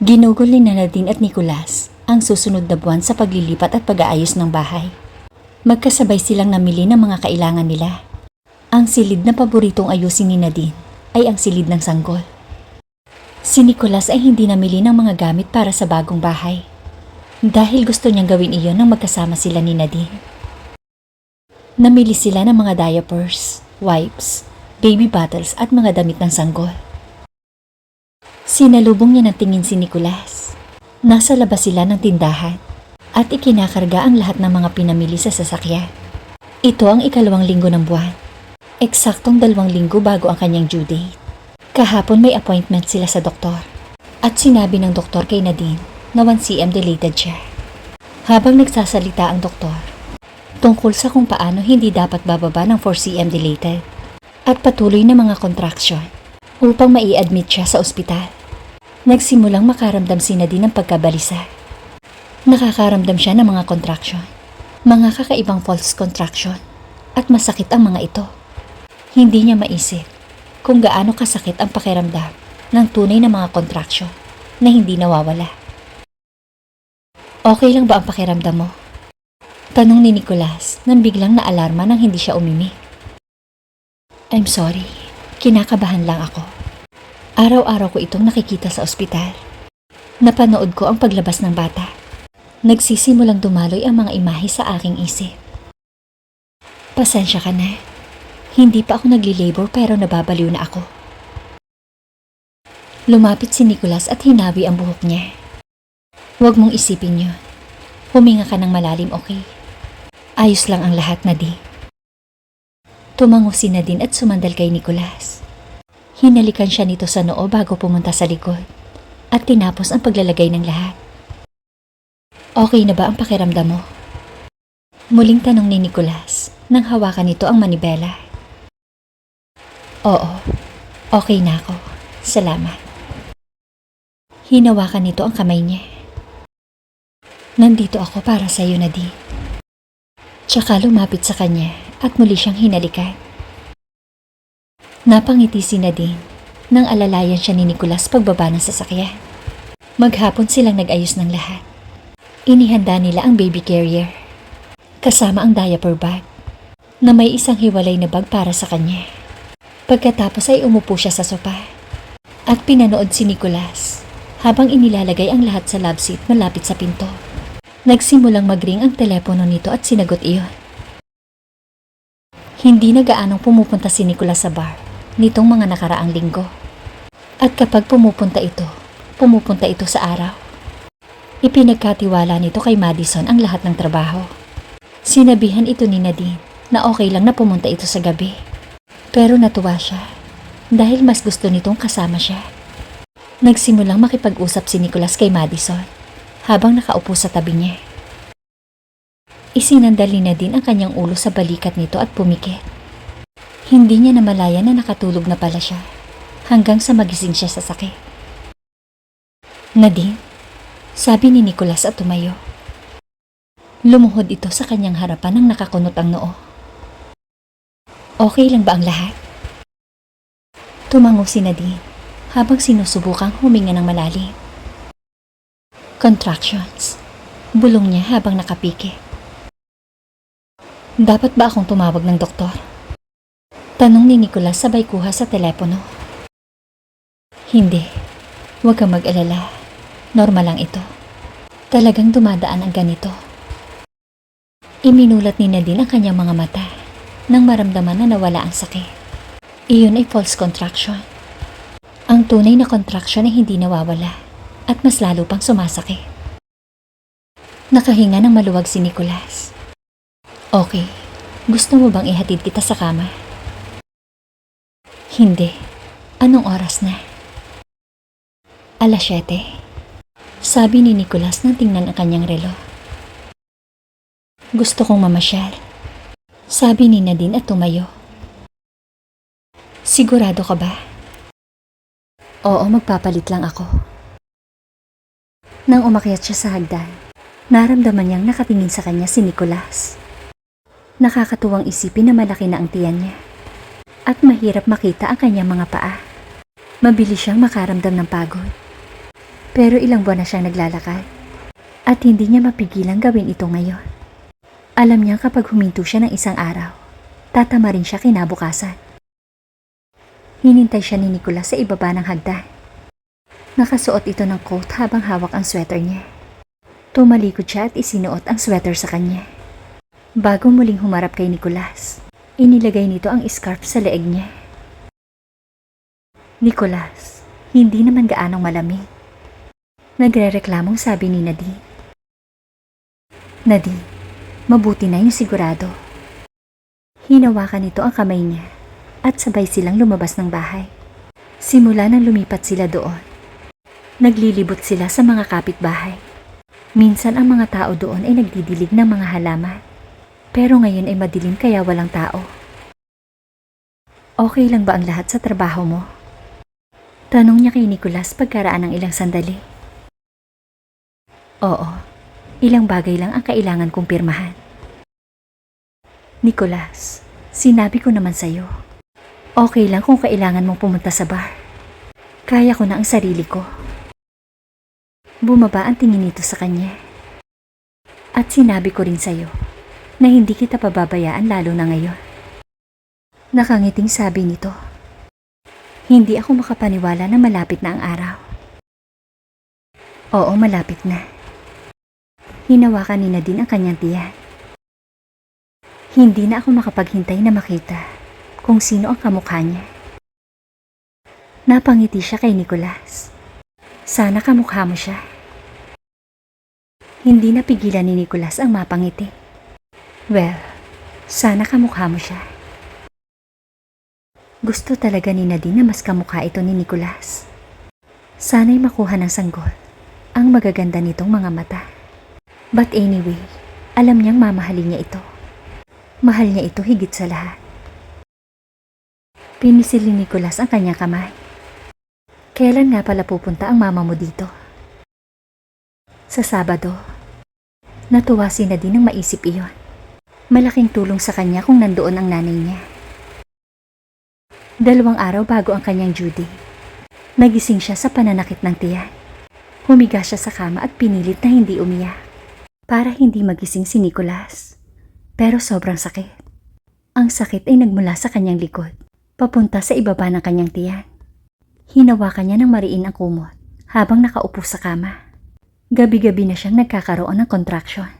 Ginugol ni Nadine at Nicolas ang susunod na buwan sa paglilipat at pag-aayos ng bahay. Magkasabay silang namili ng mga kailangan nila. Ang silid na paboritong ayusin ni Nadine ay ang silid ng sanggol. Si Nicolas ay hindi namili ng mga gamit para sa bagong bahay. Dahil gusto niyang gawin iyon nang magkasama sila ni Nadine. Namili sila ng mga diapers, wipes, baby bottles at mga damit ng sanggol. Sinalubong niya ng tingin si Nicolas. Nasa labas sila ng tindahan at ikinakarga ang lahat ng mga pinamili sa sasakyan. Ito ang ikalawang linggo ng buwan. Eksaktong dalawang linggo bago ang kanyang due date. Kahapon may appointment sila sa doktor. At sinabi ng doktor kay Nadine na 1cm dilated siya. Habang nagsasalita ang doktor, tungkol sa kung paano hindi dapat bababa ng 4cm dilated at patuloy na mga contraction upang mai-admit siya sa ospital. Nagsimulang makaramdam si Nadine ng pagkabalisa. Nakakaramdam siya ng mga contraction, mga kakaibang false contraction, at masakit ang mga ito. Hindi niya maisip kung gaano kasakit ang pakiramdam ng tunay na mga contraction na hindi nawawala. Okay lang ba ang pakiramdam mo? Tanong ni Nicolas nang biglang naalarma nang hindi siya umimi. I'm sorry, kinakabahan lang ako. Araw-araw ko itong nakikita sa ospital. Napanood ko ang paglabas ng bata. Nagsisimulang dumaloy ang mga imahe sa aking isip. Pasensya ka na. Hindi pa ako nagli-labor pero nababaliw na ako. Lumapit si Nicholas at hinawi ang buhok niya. Huwag mong isipin yun. Huminga ka ng malalim, okay? Ayos lang ang lahat, Nadine. Tumango si Nadine at sumandal kay Nicholas. Hinalikan siya nito sa noo bago pumunta sa likod at tinapos ang paglalagay ng lahat. Okay na ba ang pakiramdam mo? Muling tanong ni Nicholas nang hawakan nito ang manibela. Oo, okay na ako. Salamat. Hinawakan nito ang kamay niya. Nandito ako para sa iyo, Nadine. Tsaka lumapit sa kanya at muli siyang hinalikan. Napangiti si Nadine nang alalayan siya ni Nicolas pagbaba ng sasakyan. Maghapon silang nag-ayos ng lahat. Inihanda nila ang baby carrier. Kasama ang diaper bag na may isang hiwalay na bag para sa kanya. Pagkatapos ay umupo siya sa sopa at pinanood si Nicolas habang inilalagay ang lahat sa love seat malapit sa pinto. Nagsimulang magring ang telepono nito at sinagot iyon. Hindi na gaanong pumupunta si Nicolas sa bar nitong mga nakaraang linggo. At kapag pumupunta ito, pumupunta ito sa araw. Ipinagkatiwala nito kay Madison ang lahat ng trabaho. Sinabihan ito ni Nadine na okay lang na pumunta ito sa gabi. Pero natuwa siya dahil mas gusto nitong kasama siya. Nagsimulang makipag-usap si Nicholas kay Madison habang nakaupo sa tabi niya. Isinandali na din ang kanyang ulo sa balikat nito at pumikit. Hindi niya namalayan na nakatulog na pala siya hanggang sa magising siya sa sakit. Nadine, sabi ni Nicholas at tumayo. Lumuhod ito sa kanyang harapan nang nakakunot ang noo. Okay lang ba ang lahat? Tumango si Nadine habang sinusubukang huminga ng malalim. Contractions. Bulong niya habang nakapiki. Dapat ba akong tumawag ng doktor? Tanong ni Nicolas sabay kuha sa telepono. Hindi. Huwag kang mag-alala. Normal lang ito. Talagang dumadaan ang ganito. Iminulat ni Nadine ang kanyang mga mata nang maramdaman na nawala ang sakit. Iyon ay false contraction. Ang tunay na contraction ay hindi nawawala at mas lalo pang sumasakit. Nakahinga ng maluwag si Nicholas. Okay, gusto mo bang ihatid kita sa kama? Hindi. Anong oras na? Alas 7. Sabi ni Nicholas nang tingnan ang kanyang relo. Gusto kong mamasyal. Sabi ni Nadine at tumayo. Sigurado ka ba? Oo, magpapalit lang ako. Nang umakyat siya sa hagdan, naramdaman niyang nakatingin sa kanya si Nicholas. Nakakatuwang isipin na malaki na ang tiyan niya. At mahirap makita ang kanyang mga paa. Mabilis siyang makaramdam ng pagod. Pero ilang buwan na siyang naglalakad at hindi niya mapigilang gawin ito ngayon. Alam niya kapag huminto siya ng isang araw, tatama rin siya kinabukasan. Hinintay siya ni Nicolas sa ibaba ng hagdan. Nakasuot ito ng coat habang hawak ang sweater niya. Tumalikod siya at isinuot ang sweater sa kanya. Bago muling humarap kay Nicolas, inilagay nito ang scarf sa leeg niya. Nicolas, hindi naman gaanong malamig. Nagre-reklamong sabi ni Nadine. Nadine, mabuti na yung sigurado. Hinawakan nito ang kamay niya at sabay silang lumabas ng bahay. Simula nang lumipat sila doon, naglilibot sila sa mga kapitbahay. Minsan ang mga tao doon ay nagdidilig ng mga halaman. Pero ngayon ay madilim kaya walang tao. Okay lang ba ang lahat sa trabaho mo? Tanong niya kay Nicolas pagkaraan ng ilang sandali. Oo, ilang bagay lang ang kailangan kong pirmahan. Nicolas, sinabi ko naman sa'yo. Okay lang kung kailangan mong pumunta sa bar. Kaya ko na ang sarili ko. Bumaba ang tingin nito sa kanya. At sinabi ko rin sa'yo na hindi kita pababayaan lalo na ngayon. Nakangiting sabi nito. Hindi ako makapaniwala na malapit na ang araw. Oo, malapit na. Hinawakan ni Nadine ang kanyang tiyan. Hindi na ako makapaghintay na makita kung sino ang kamukha niya. Napangiti siya kay Nicolas. Sana kamukha mo siya. Hindi napigilan ni Nicolas ang mapangiti. Well, sana kamukha mo siya. Gusto talaga ni Nadine na mas kamukha ito ni Nicolas. Sana'y makuha ng sanggol ang magaganda nitong mga mata. But anyway, alam niyang mamahalin niya ito. Mahal niya ito higit sa lahat. Pinisil ni Nicolas ang kanyang kamay. Kailan nga pala pupunta ang mama mo dito? Sa Sabado. Natuwa si Nadine nang maisip iyon. Malaking tulong sa kanya kung nandoon ang nanay niya. Dalawang araw bago ang kanyang Judy. Nagising siya sa pananakit ng tiyan. Humiga siya sa kama at pinilit na hindi umiyak. Para hindi magising si Nicolas. Pero sobrang sakit. Ang sakit ay nagmula sa kanyang likod, papunta sa ibaba ng kanyang tiyan. Hinawakan niya ng mariin ang kumot habang nakaupo sa kama. Gabi-gabi na siyang nagkakaroon ng contraction.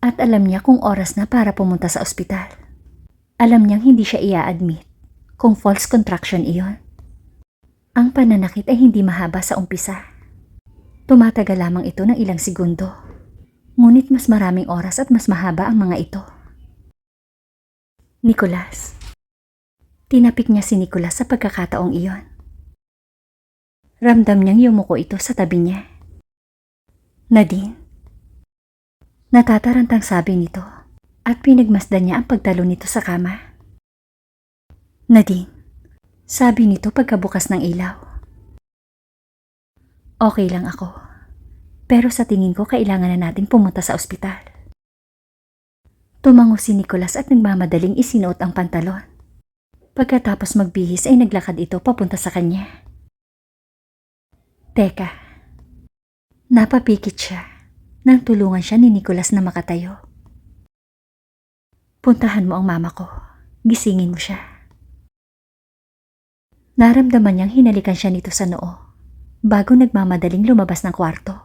At alam niya kung oras na para pumunta sa ospital. Alam niyang hindi siya ia-admit kung false contraction iyon. Ang pananakit ay hindi mahaba sa umpisa. Tumatagal lamang ito ng ilang segundo. Ngunit mas maraming oras at mas mahaba ang mga ito. Nicolas. Tinapik niya si Nicolas sa pagkakataong iyon. Ramdam niyang yumuko ito sa tabi niya. Nadine. Natatarantang sabi nito at pinagmasdan niya ang pagtalo nito sa kama. Nadine. Sabi nito pagkabukas ng ilaw. Okay lang ako. Pero sa tingin ko kailangan na nating pumunta sa ospital. Tumango si Nicholas at nagmamadaling isinuot ang pantalon. Pagkatapos magbihis ay naglakad ito papunta sa kanya. Teka. Napapikit siya nang tulungan siya ni Nicholas na makatayo. Puntahan mo ang mama ko. Gisingin mo siya. Naramdaman niyang hinalikan siya nito sa noo bago nagmamadaling lumabas ng kwarto.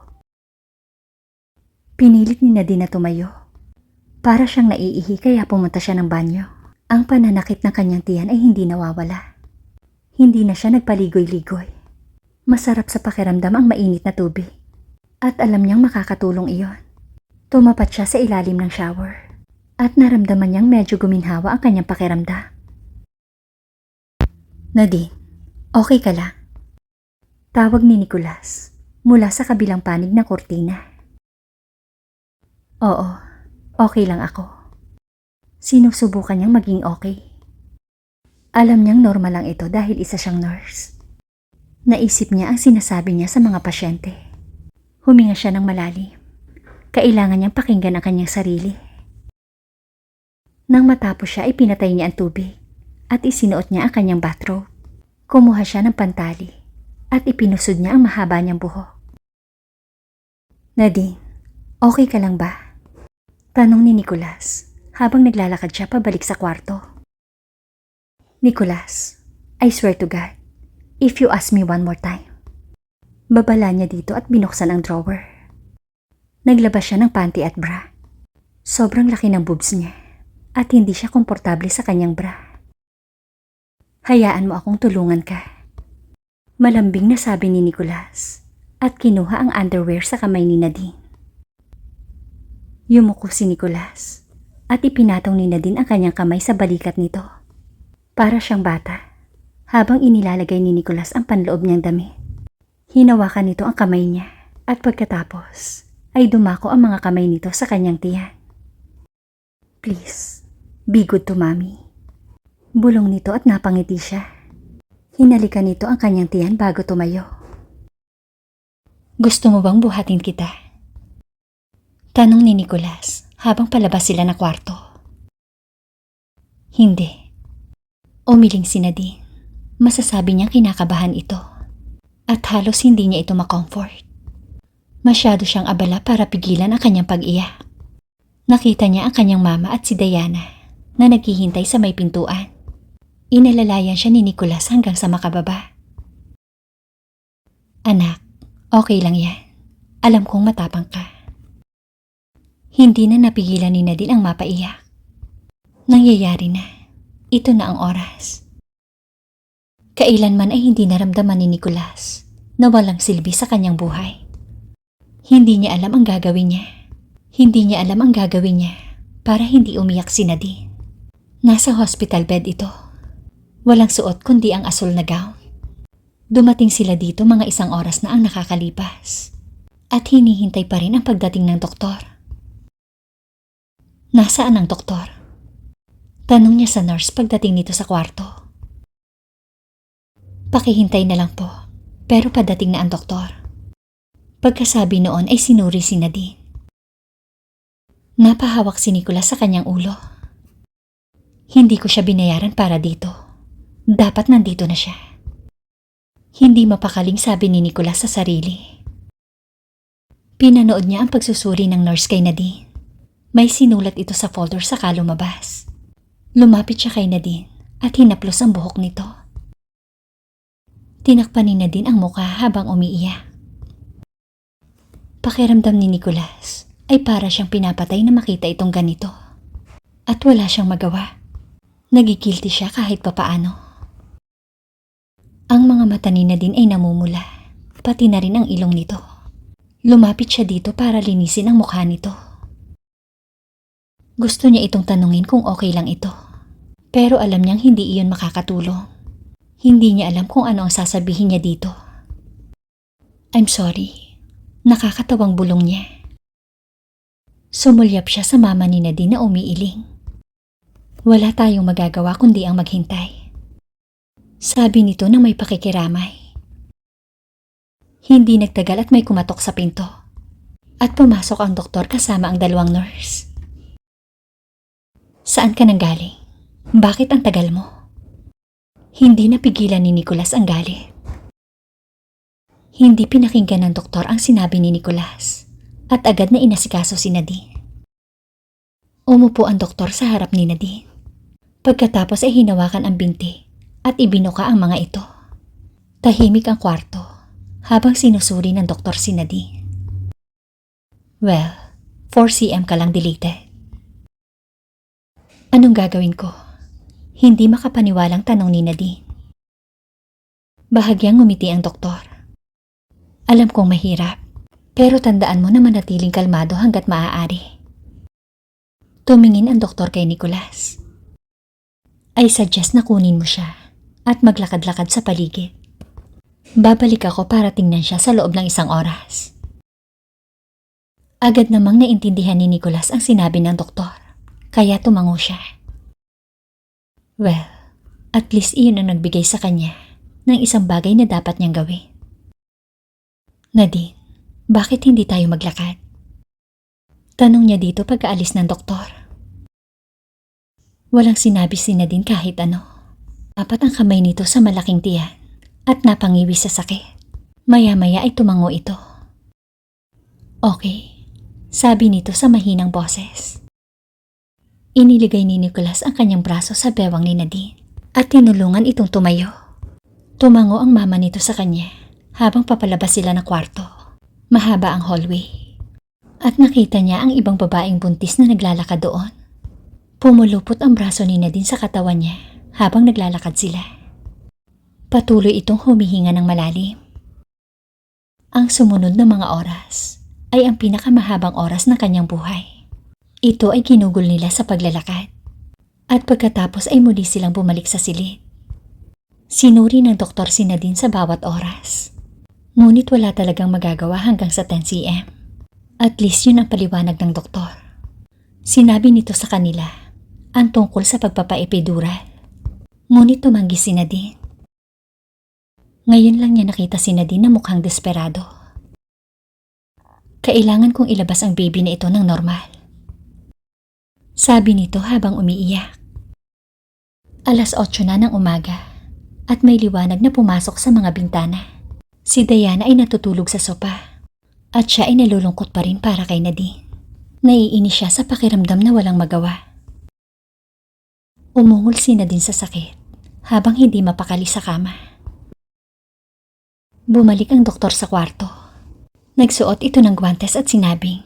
Pinilit ni Nadine na tumayo. Para siyang naiihi kaya pumunta siya ng banyo. Ang pananakit ng kanyang tiyan ay hindi nawawala. Hindi na siya nagpaligoy-ligoy. Masarap sa pakiramdam ang mainit na tubig. At alam niyang makakatulong iyon. Tumapat siya sa ilalim ng shower. At naramdaman niyang medyo guminhawa ang kanyang pakiramdam. Nadine, okay ka lang? Tawag ni Nicolas mula sa kabilang panig ng kortina. Oo, okay lang ako. Sinusubukan niyang maging okay. Alam niyang normal lang ito dahil isa siyang nurse. Naisip niya ang sinasabi niya sa mga pasyente. Huminga siya ng malalim. Kailangan niyang pakinggan ang kanyang sarili. Nang matapos siya, ipinatay niya ang tubig at isinuot niya ang kanyang bathrobe. Kumuha siya ng pantali at ipinusod niya ang mahaba niyang buhok. Nadine, okay ka lang ba? Tanong ni Nicholas habang naglalakad siya pabalik sa kwarto. Nicholas, I swear to God, if you ask me one more time. Babala niya dito at binuksan ang drawer. Naglabas siya ng panty at bra. Sobrang laki ng boobs niya at hindi siya komportable sa kanyang bra. Hayaan mo akong tulungan ka. Malambing na sabi ni Nicholas at kinuha ang underwear sa kamay ni Nadine. Yumuko si Nicholas at ipinatong ni Nadine ang kanyang kamay sa balikat nito. Para siyang bata habang inilalagay ni Nicholas ang panloob niyang damit. Hinawakan nito ang kamay niya at pagkatapos ay dumako ang mga kamay nito sa kanyang tiyan. Please, be good to mommy. Bulong nito at napangiti siya. Hinalikan nito ang kanyang tiyan bago tumayo. Gusto mo bang buhatin kita? Tanong ni Nicholas habang palabas sila na kwarto. Hindi. Umiling si Nadine. Masasabi niyang kinakabahan ito. At halos hindi niya ito makomfort. Masyado siyang abala para pigilan ang kanyang pag-iyak. Nakita niya ang kanyang mama at si Diana na naghihintay sa may pintuan. Inalalayan siya ni Nicholas hanggang sa makababa. Anak, okay lang yan. Alam kong matapang ka. Hindi na napigilan ni Nadine ang mapaiyak. Nangyayari na. Ito na ang oras. Kailanman ay hindi naramdaman ni Nicholas na walang silbi sa kanyang buhay. Hindi niya alam ang gagawin niya. Hindi niya alam ang gagawin niya para hindi umiyak si Nadine. Nasa hospital bed ito. Walang suot kundi ang asul na gown. Dumating sila dito mga isang oras na ang nakakalipas. At hinihintay pa rin ang pagdating ng doktor. Nasaan ang doktor? Tanong niya sa nurse pagdating nito sa kwarto. Pakihintay na lang po, pero padating na ang doktor. Pagkasabi noon ay sinuri si Nadine. Napahawak si Nicolas sa kanyang ulo. Hindi ko siya binayaran para dito. Dapat nandito na siya. Hindi mapakaling sabi ni Nicolas sa sarili. Pinanood niya ang pagsusuri ng nurse kay Nadine. May sinulat ito sa folder sa lumabas. Lumapit siya kay Nadine at hinaplos ang buhok nito. Tinakpan ni Nadine ang mukha habang umiiyak. Pakiramdam ni Nicolas ay para siyang pinapatay na makita itong ganito. At wala siyang magawa. Nagigilty siya kahit papaano. Ang mga mata ni Nadine ay namumula, pati na rin ang ilong nito. Lumapit siya dito para linisin ang mukha nito. Gusto niya itong tanungin kung okay lang ito. Pero alam niyang hindi iyon makakatulong. Hindi niya alam kung ano ang sasabihin niya dito. I'm sorry. Nakakatawang bulong niya. Sumulyap siya sa mama ni Nadine na umiiling. Wala tayong magagawa kundi ang maghintay. Sabi nito na may pakikiramay. Hindi nagtagal at may kumatok sa pinto. At pumasok ang doktor kasama ang dalawang nurse. Saan ka nang galing? Bakit ang tagal mo? Hindi napigilan ni Nicholas ang galit. Hindi pinakinggan ng doktor ang sinabi ni Nicholas at agad na inasikaso si Nadine. Umupo ang doktor sa harap ni Nadine. Pagkatapos ay hinawakan ang binti at ibinuka ang mga ito. Tahimik ang kwarto habang sinusuri ng doktor si Nadine. Well, 4cm ka lang deleted. Anong gagawin ko? Hindi makapaniwalang tanong ni Nadine. Bahagyang ngumiti ang doktor. Alam kong mahirap, pero tandaan mo na manatiling kalmado hanggat maaari. Tumingin ang doktor kay Nicholas. I suggest na kunin mo siya at maglakad-lakad sa paligid. Babalik ako para tingnan siya sa loob ng isang oras. Agad namang naintindihan ni Nicholas ang sinabi ng doktor, kaya tumango siya. Well, at least iyon ang nagbigay sa kanya ng isang bagay na dapat niyang gawin. Nadine, bakit hindi tayo maglakad? Tanong niya dito pagkaalis ng doktor. Walang sinabi si Nadine kahit ano. Apat ang kamay nito sa malaking tiyan at napangiwi sa sakit. Maya-maya ay tumango ito. Okay, sabi nito sa mahinang boses. Iniligay ni Nicholas ang kanyang braso sa bewang ni Nadine at tinulungan itong tumayo. Tumango ang mama nito sa kanya habang papalabas sila ng kwarto. Mahaba ang hallway. At nakita niya ang ibang babaeng buntis na naglalakad doon. Pumulupot ang braso ni Nadine sa katawan niya habang naglalakad sila. Patuloy itong humihinga ng malalim. Ang sumunod na mga oras ay ang pinakamahabang oras ng kanyang buhay. Ito ay ginugol nila sa paglalakad. At pagkatapos ay muli silang bumalik sa silid. Sinuri ng doktor si Nadine sa bawat oras. Ngunit wala talagang magagawa hanggang sa 10 cm. At least yun ang paliwanag ng doktor. Sinabi nito sa kanila ang tungkol sa pagpapaepidural. Ngunit tumanggi si Nadine. Ngayon lang niya nakita si Nadine na mukhang desperado. Kailangan kong ilabas ang baby na ito ng normal. Sabi nito habang umiiyak. Alas 8 na ng umaga at may liwanag na pumasok sa mga bintana. Si Diana ay natutulog sa sopa at siya ay nalulungkot pa rin para kay Nadine. Naiinis siya sa pakiramdam na walang magawa. Umungol si Nadine sa sakit habang hindi mapakali sa kama. Bumalik ang doktor sa kwarto. Nagsuot ito ng guwantes at sinabing,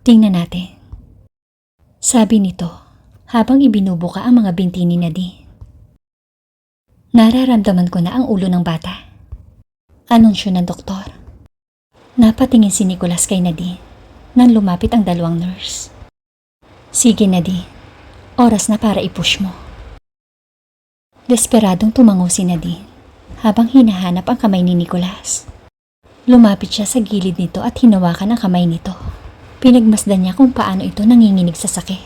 Tingnan natin. Sabi nito habang ibinubuka ang mga binti ni Nadine. Nararamdaman ko na ang ulo ng bata. Anunsyo ng doktor. Napatingin si Nicholas kay Nadine nang lumapit ang dalawang nurse. Sige Nadine, oras na para i-push mo. Desperadong tumango si Nadine habang hinahanap ang kamay ni Nicholas. Lumapit siya sa gilid nito at hinawakan ang kamay nito. Pinagmasdan niya kung paano ito nanginginig sa sakit.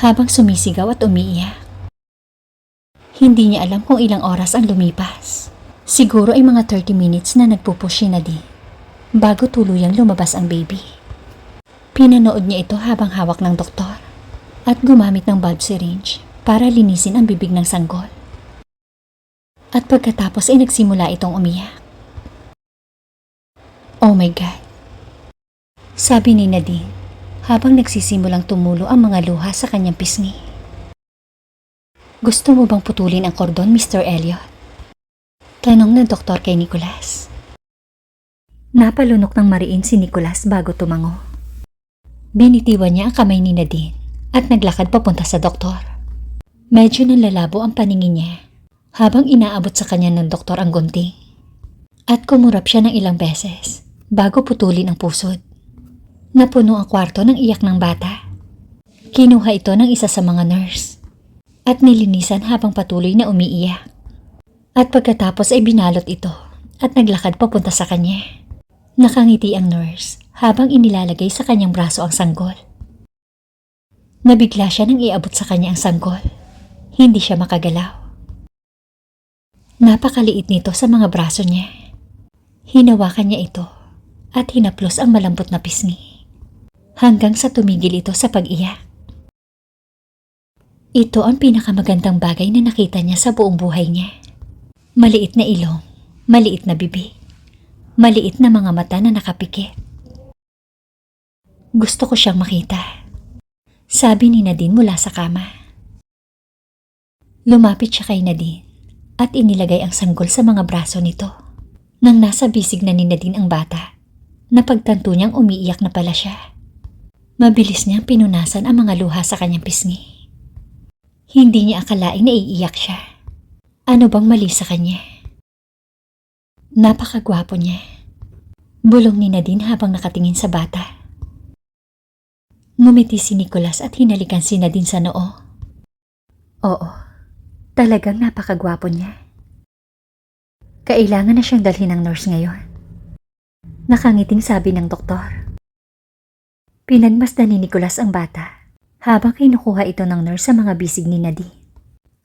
Habang sumisigaw at umiiyak. Hindi niya alam kung ilang oras ang lumipas. Siguro ay mga 30 minutes na nagpupush si Nadine bago tuluyang lumabas ang baby. Pinanood niya ito habang hawak ng doktor at gumamit ng bulb syringe para linisin ang bibig ng sanggol. At pagkatapos ay nagsimula itong umiyak. Oh my God. Sabi ni Nadine habang nagsisimulang tumulo ang mga luha sa kanyang pisngi. Gusto mo bang putulin ang kordon, Mr. Elliot? Tanong ng doktor kay Nicholas. Napalunok ng mariin si Nicholas bago tumango. Binitiwan niya ang kamay ni Nadine at naglakad papunta sa doktor. Medyo nalalabo ang paningin niya habang inaabot sa kanya ng doktor ang gunting. At kumurap siya ng ilang beses bago putulin ang pusod. Napuno ang kwarto ng iyak ng bata. Kinuha ito ng isa sa mga nurse at nilinisan habang patuloy na umiiyak. At pagkatapos ay binalot ito at naglakad papunta sa kanya. Nakangiti ang nurse habang inilalagay sa kanyang braso ang sanggol. Nabigla siya nang iabot sa kanya ang sanggol. Hindi siya makagalaw. Napakaliit nito sa mga braso niya. Hinawakan niya ito at hinaplos ang malambot na pisngi. Hanggang sa tumigil ito sa pag-iyak. Ito ang pinakamagandang bagay na nakita niya sa buong buhay niya. Maliit na ilong, maliit na bibig, maliit na mga mata na nakapikit. Gusto ko siyang makita. Sabi ni Nadine mula sa kama. Lumapit siya kay Nadine at inilagay ang sanggol sa mga braso nito. Nang nasa bisig na ni Nadine ang bata, napagtanto niyang umiiyak na pala siya. Mabilis niyang pinunasan ang mga luha sa kanyang pisngi. Hindi niya akalaing naiiyak siya. Ano bang mali sa kanya? Napakagwapo niya. Bulong ni Nadine habang nakatingin sa bata. Ngumiti si Nicholas at hinalikan si Nadine sa noo. Oo, talagang napakagwapo niya. Kailangan na siyang dalhin ng nurse ngayon. Nakangiting sabi ng doktor. Pinagmasdan ni Nicholas ang bata habang kinukuha ito ng nurse sa mga bisig ni Nadine.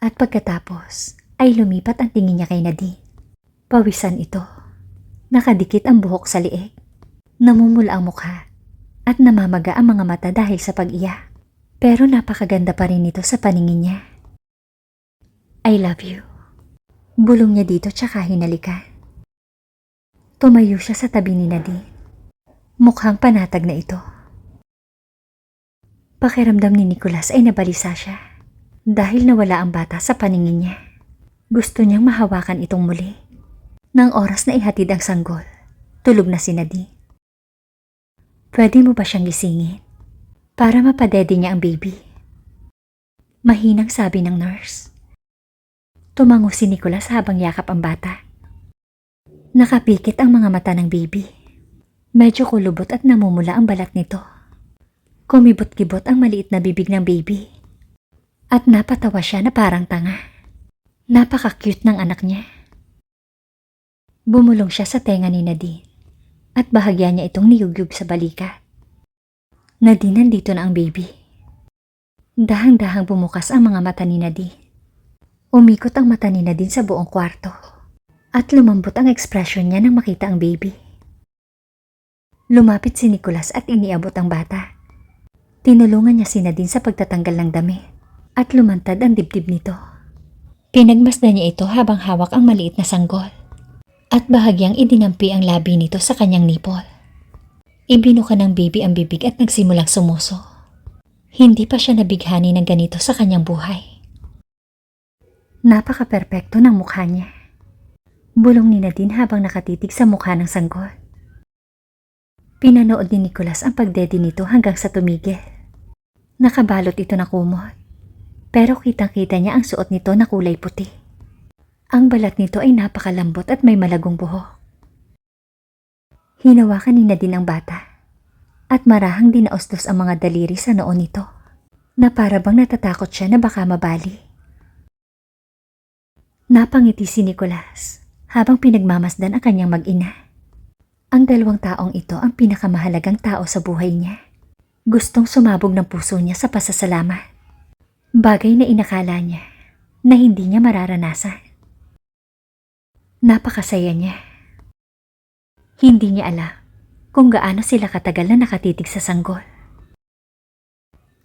At pagkatapos ay lumipat ang tingin niya kay Nadine. Pawisan ito. Nakadikit ang buhok sa liig. Namumula ang mukha at namamaga ang mga mata dahil sa pag-iyak. Pero napakaganda pa rin ito sa paningin niya. I love you. Bulong niya dito tsaka hinalikan. Tumayo siya sa tabi ni Nadine. Mukhang panatag na ito. Pakiramdam ni Nicholas ay nabalisa siya dahil nawala ang bata sa paningin niya. Gusto niyang mahawakan itong muli. Nang oras na ihatid ang sanggol, tulog na si Nadine. Pwede mo ba siyang gisingin? Para mapadede niya ang baby. Mahinang sabi ng nurse. Tumango si Nicholas habang yakap ang bata. Nakapikit ang mga mata ng baby. Medyo kulubot at namumula ang balat nito. Kumibot-kibot ang maliit na bibig ng baby. At napatawa siya na parang tanga. Napaka-cute ng anak niya. Bumulong siya sa tenga ni Nadine at bahagya niya itong niyugyug sa balikat. Nadine, nandito na ang baby. Dahang-dahang bumukas ang mga mata ni Nadine. Umikot ang mata ni Nadine sa buong kwarto at lumambot ang ekspresyon niya nang makita ang baby. Lumapit si Nicholas at iniabot ang bata. Tinulungan niya si Nadine sa pagtatanggal ng damit at lumantad ang dibdib nito. Pinagmasdan niya ito habang hawak ang maliit na sanggol at bahagyang idinampi ang labi nito sa kanyang nipol. Ibinuka ng baby ang bibig at nagsimulang sumuso. Hindi pa siya nabighani ng ganito sa kanyang buhay. Napaka-perpekto ng mukha niya. Bulong ni Nadine habang nakatitig sa mukha ng sanggol. Pinanood ni Nicholas ang pagdede nito hanggang sa tumigil. Nakabalot ito na kumot. Pero kitang-kita niya ang suot nito na kulay puti. Ang balat nito ay napakalambot at may malagong buhok. Hinawakan ni Nadine ang bata at marahang dinaustos ang mga daliri sa noon nito na para bang natatakot siya na baka mabali. Napangiti si Nicholas habang pinagmamasdan ang kanyang mag-ina. Ang dalawang taong ito ang pinakamahalagang tao sa buhay niya. Gustong sumabog ng puso niya sa pasasalamat. Bagay na inakala niya na hindi niya mararanasan. Napakasaya niya. Hindi niya alam kung gaano sila katagal na nakatitig sa sanggol.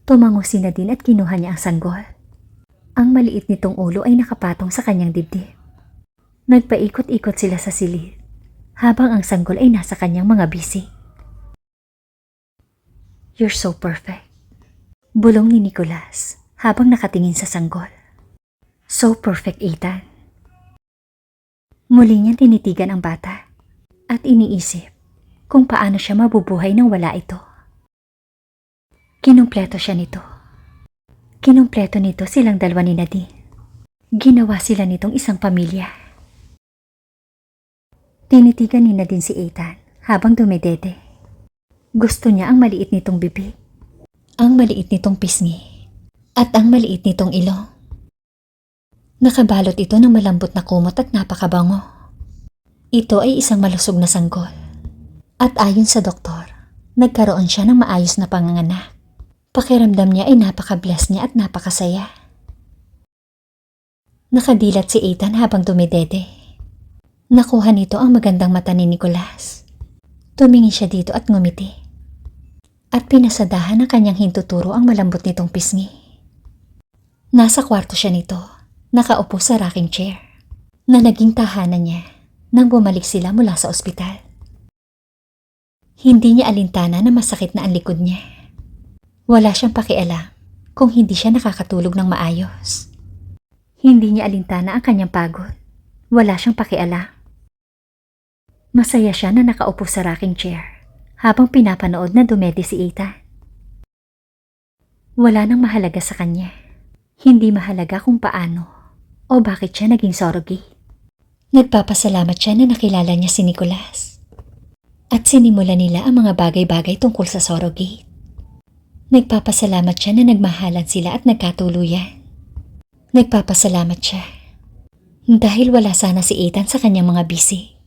Tumango si Nadine at kinuha niya ang sanggol. Ang maliit nitong ulo ay nakapatong sa kanyang dibdib. Nagpaikot-ikot sila sa silid habang ang sanggol ay nasa kanyang mga bisi. You're so perfect. Bulong ni Nicholas habang nakatingin sa sanggol. So perfect, Ethan. Muli niyang tinitigan ang bata at iniisip kung paano siya mabubuhay nang wala ito. Kinumpleto siya nito. Kinumpleto nito silang dalawa ni Nadine. Ginawa sila nitong isang pamilya. Tinitigan ni Nadine si Ethan habang dumedede. Gusto niya ang maliit nitong bibig, ang maliit nitong pisngi, at ang maliit nitong ilong. Nakabalot ito ng malambot na kumot at napakabango. Ito ay isang malusog na sanggol. At ayon sa doktor, nagkaroon siya ng maayos na panganganak. Pakiramdam niya ay napaka-bless niya at napakasaya. Nakadilat si Ethan habang dumidede. Nakuha nito ang magandang mata ni Nicholas. Tumingin siya dito at ngumiti. At pinasadahan ng kanyang hintuturo ang malambot nitong pisngi. Nasa kwarto siya nito, nakaupo sa rocking chair, na naging tahanan niya nang bumalik sila mula sa ospital. Hindi niya alintana na masakit na ang likod niya. Wala siyang pakialam kung hindi siya nakakatulog ng maayos. Hindi niya alintana ang kanyang pagod. Wala siyang pakialam. Masaya siya na nakaupo sa rocking chair habang pinapanood na dumedi si Ethan. Wala nang mahalaga sa kanya. Hindi mahalaga kung paano o bakit siya naging surrogate. Nagpapasalamat siya na nakilala niya si Nicholas. At sinimula nila ang mga bagay-bagay tungkol sa surrogate. Nagpapasalamat siya na nagmahalan sila at nagkatuluyan. Nagpapasalamat siya. Dahil wala sana si Ethan sa kanyang mga busy.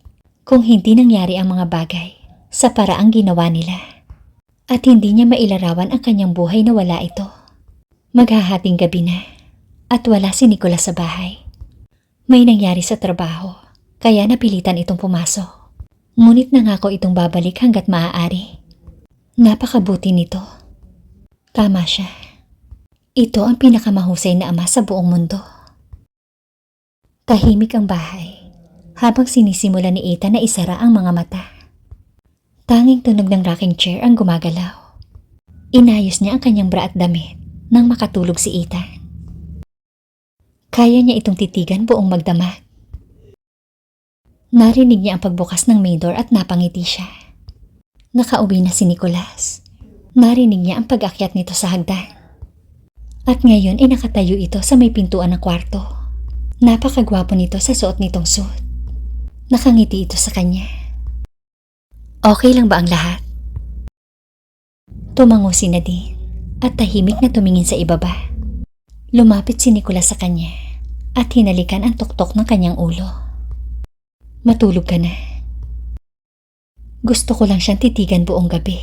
Kung hindi nangyari ang mga bagay sa paraang ginawa nila. At hindi niya mailarawan ang kanyang buhay na wala ito. Maghahating gabi na at wala si Nicolas sa bahay. May nangyari sa trabaho kaya napilitan itong pumasok. Ngunit nangako itong babalik hanggat maaari. Napakabuti nito. Tama siya. Ito ang pinakamahusay na ama sa buong mundo. Tahimik ang bahay habang sinisimula ni Ethan na isara ang mga mata. Tanging tunog ng rocking chair ang gumagalaw. Inayos niya ang kanyang bra at damit nang makatulog si Ethan. Kaya niya itong titigan buong magdamag. Narinig niya ang pagbukas ng main door at napangiti siya. Nakauwi na si Nicholas. Narinig niya ang pag-akyat nito sa hagdan. At ngayon ay nakatayo ito sa may pintuan ng kwarto. Napakagwapo nito sa suot nitong suit. Nakangiti ito sa kanya. Okay lang ba ang lahat? Tumango si Nadine at tahimik na tumingin sa ibaba. Lumapit si Nicolas sa kanya at hinalikan ang tuktok ng kanyang ulo. Matulog ka na. Gusto ko lang siyang titigan buong gabi.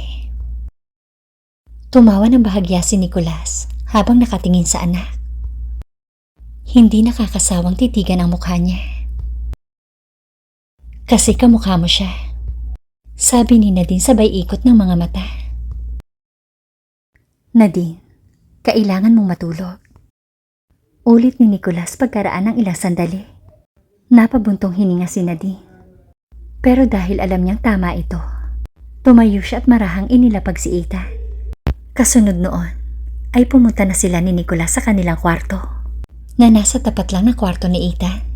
Tumawa ng bahagya si Nicolas habang nakatingin sa anak. Hindi nakakasawang titigan ang mukha niya. Kasi kamukha mo siya. Sabi ni Nadine sabay ikot ng mga mata. Nadine, kailangan mong matulog. Ulit ni Nicholas pagkaraan ng ilang sandali. Napabuntong hininga si Nadine. Pero dahil alam niyang tama ito, tumayo siya at marahang inilapag si Ethan. Kasunod noon, ay pumunta na sila ni Nicholas sa kanilang kwarto, na nasa tapat lang ng kwarto ni Ethan.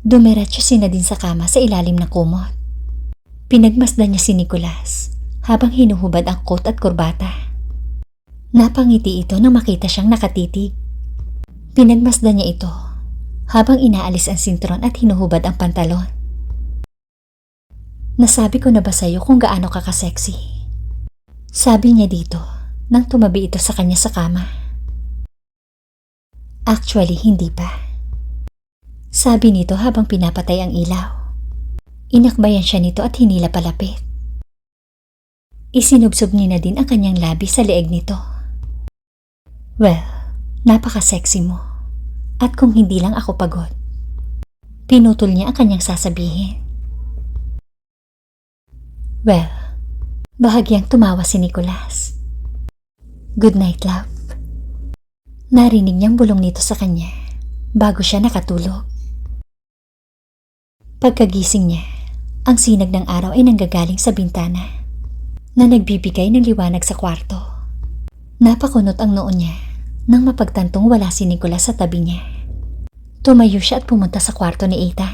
Dumiretso si Nadine sa kama sa ilalim ng kumot. Pinagmasdan niya si Nicholas habang hinuhubad ang coat at kurbata. Napangiti ito nang makita siyang nakatitig. Pinagmasdan niya ito habang inaalis ang sintron at hinuhubad ang pantalon. Nasabi ko na ba sa'yo kung gaano ka kasexy? Sabi niya dito nang tumabi ito sa kanya sa kama. Actually, hindi pa. Sabi nito habang pinapatay ang ilaw. Inakbayan siya nito at hinila palapit. Isinubsob ni Nadine ang kanyang labi sa leeg nito. Well, napaka-sexy mo. At kung hindi lang ako pagod. Pinutol niya ang kanyang sasabihin. Well, bahagyang tumawa si Nicholas. Good night, love. Narinig niyang bulong nito sa kanya bago siya nakatulog. Pagkagising niya, ang sinag ng araw ay nanggagaling sa bintana na nagbibigay ng liwanag sa kwarto. Napakunot ang noon niya nang mapagtantong wala si Nicolas sa tabi niya. Tumayo siya at pumunta sa kwarto ni Ethan.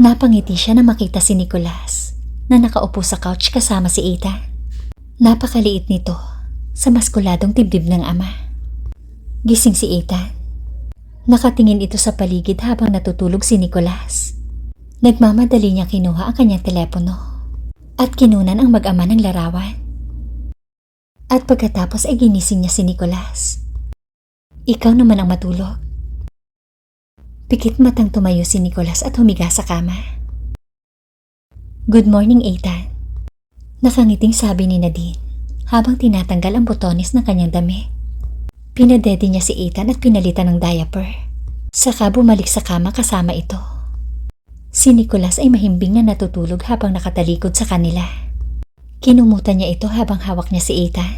Napangiti siya na makita si Nicolas na nakaupo sa couch kasama si Ethan. Napakaliit nito sa maskuladong dibdib ng ama. Gising si Ethan. Nakatingin ito sa paligid habang natutulog si Nicolas. Nagmamadali niya kinuha ang kanyang telepono at kinunan ang mag-ama ng larawan. At pagkatapos ay ginising niya si Nicolas. Ikaw naman ang matulog. Pikit matang tumayo si Nicolas at humiga sa kama. Good morning, Ethan. Nakangiting sabi ni Nadine habang tinatanggal ang botones ng kanyang damit. Pinadede niya si Ethan at pinalitan ng diaper. Saka bumalik sa kama kasama ito. Si Nicholas ay mahimbing na natutulog habang nakatalikod sa kanila. Kinumutan niya ito habang hawak niya si Ethan.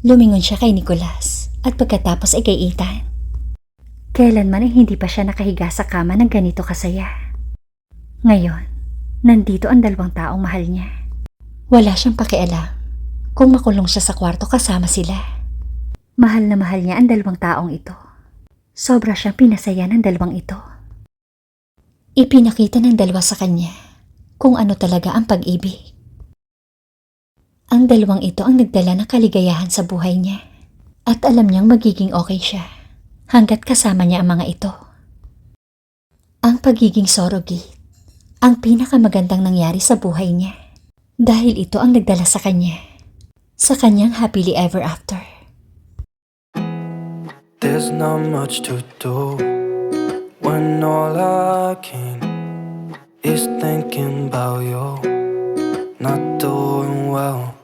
Lumingon siya kay Nicholas at pagkatapos ay kay Ethan. Kailanman ay hindi pa siya nakahiga sa kama ng ganito kasaya. Ngayon, nandito ang dalawang taong mahal niya. Wala siyang pakialam kung makulong siya sa kwarto kasama sila. Mahal na mahal niya ang dalawang taong ito. Sobra siyang pinasaya ng dalawang ito. Ipinakita ng dalawa sa kanya kung ano talaga ang pag-ibig. Ang dalawang ito ang nagdala ng kaligayahan sa buhay niya at alam niyang magiging okay siya hanggat kasama niya ang mga ito. Ang pagiging surrogate, ang pinakamagandang nangyari sa buhay niya dahil ito ang nagdala sa kanya sa kanyang happily ever after. There's not much to do when all I can is thinking about you. Not doing well,